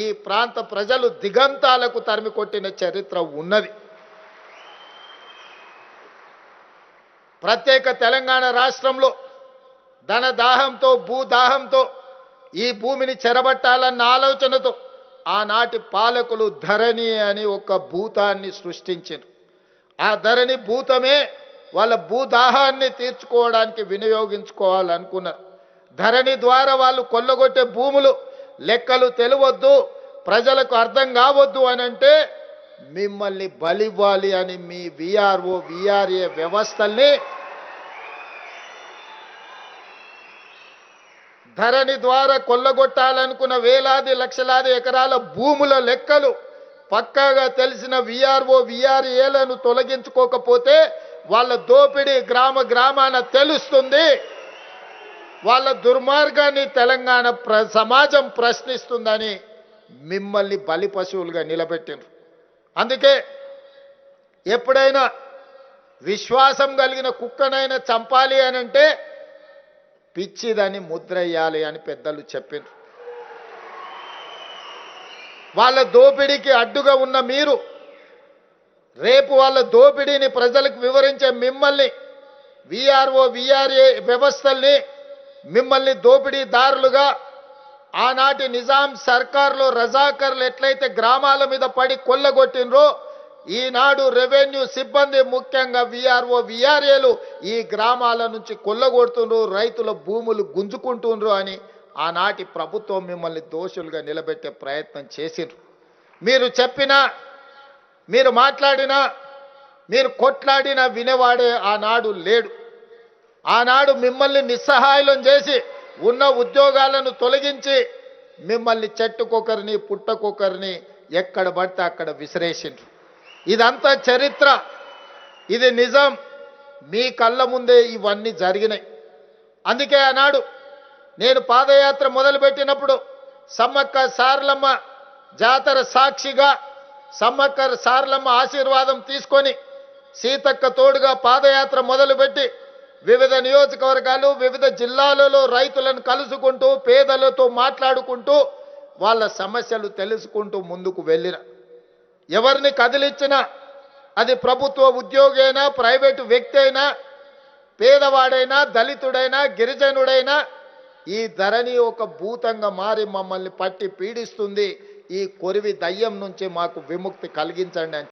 ఈ ప్రాంత ప్రజలు దిగంతాలకు తరిమి కొట్టిన చరిత్ర ఉన్నది. ప్రత్యేక తెలంగాణ రాష్ట్రంలో ధన దాహంతో భూదాహంతో ఈ భూమిని చెరబట్టాలన్న ఆలోచనతో ఆనాటి పాలకులు ధరణి అని ఒక భూతాన్ని సృష్టించారు. ఆ ధరణి భూతమే వాళ్ళ భూదాహాన్ని తీర్చుకోవడానికి వినియోగించుకోవాలనుకున్నారు. ధరణి ద్వారా వాళ్ళు కొల్లగొట్టే భూములు లెక్కలు తెలియవద్దు ప్రజలకు అర్థం కావద్దు అని అంటే మిమ్మల్ని బలివ్వాలి అని మీ విఆర్ఓ విఆర్ఏ వ్యవస్థల్ని ధరణి ద్వారా కొల్లగొట్టాలనుకున్న వేలాది లక్షలాది ఎకరాల భూముల లెక్కలు పక్కాగా తెలిసిన విఆర్ఓ విఆర్ఏలను తొలగించుకోకపోతే వాళ్ళ దోపిడీ గ్రామ గ్రామాన తెలుస్తుంది. వాళ్ళ దుర్మార్గాన్ని తెలంగాణ ప్ర సమాజం ప్రశ్నిస్తుందని మిమ్మల్ని బలి పశువులుగా నిలబెట్టినారు అందుకే ఎప్పుడైనా విశ్వాసం కలిగిన కుక్కనైనా చంపాలి అని అంటే పిచ్చిదని ముద్రయ్యాలి అని పెద్దలు చెప్పారు వాళ్ళ దోపిడీకి అడ్డుగా ఉన్న మీరు రేపు వాళ్ళ దోపిడీని ప్రజలకు వివరించే మిమ్మల్ని విఆర్ఓ విఆర్ఏ వ్యవస్థల్ని మిమ్మల్ని దోపిడీదారులుగా ఆనాటి నిజాం సర్కార్లో రజాకర్లు ఎట్లయితే గ్రామాల మీద పడి కొల్లగొట్టినరో ఈనాడు రెవెన్యూ సిబ్బంది ముఖ్యంగా విఆర్ఓ విఆర్ఏలు ఈ గ్రామాల నుంచి కొల్లగొడుతుండ్రు రైతుల భూములు గుంజుకుంటుండ్రు అని ఆనాటి ప్రభుత్వం మిమ్మల్ని దోషులుగా నిలబెట్టే ప్రయత్నం చేసిండ్రు. మీరు చెప్పినా మీరు మాట్లాడినా మీరు కొట్లాడినా వినేవాడే ఆనాడు లేడు. ఆనాడు మిమ్మల్ని నిస్సహాయం చేసి ఉన్న ఉద్యోగాలను తొలగించి మిమ్మల్ని చెట్టుకొకరిని పుట్టకొకరిని ఎక్కడ పడితే అక్కడ విసిరేసిండ్రు. ఇదంతా చరిత్ర. ఇది నిజం. మీ కళ్ళ ముందే ఇవన్నీ జరిగినాయి. అందుకే ఆనాడు నేను పాదయాత్ర మొదలుపెట్టినప్పుడు సమ్మక్క సారలమ్మ జాతర సాక్షిగా సమ్మక్క సారలమ్మ ఆశీర్వాదం తీసుకొని సీతక్క తోడుగా పాదయాత్ర మొదలుపెట్టి వివిధ నియోజకవర్గాలు వివిధ జిల్లాలలో రైతులను కలుసుకుంటూ పేదలతో మాట్లాడుకుంటూ వాళ్ళ సమస్యలు తెలుసుకుంటూ ముందుకు వెళ్ళిన. ఎవరిని కదిలించినా అది ప్రభుత్వ ఉద్యోగి అయినా ప్రైవేటు వ్యక్తి అయినా పేదవాడైనా దళితుడైనా గిరిజనుడైనా ఈ ధరణి ఒక భూతంగా మారి మమ్మల్ని పట్టి పీడిస్తుంది. ఈ కొరివి దయ్యం నుంచి మాకు విముక్తి కలిగించండి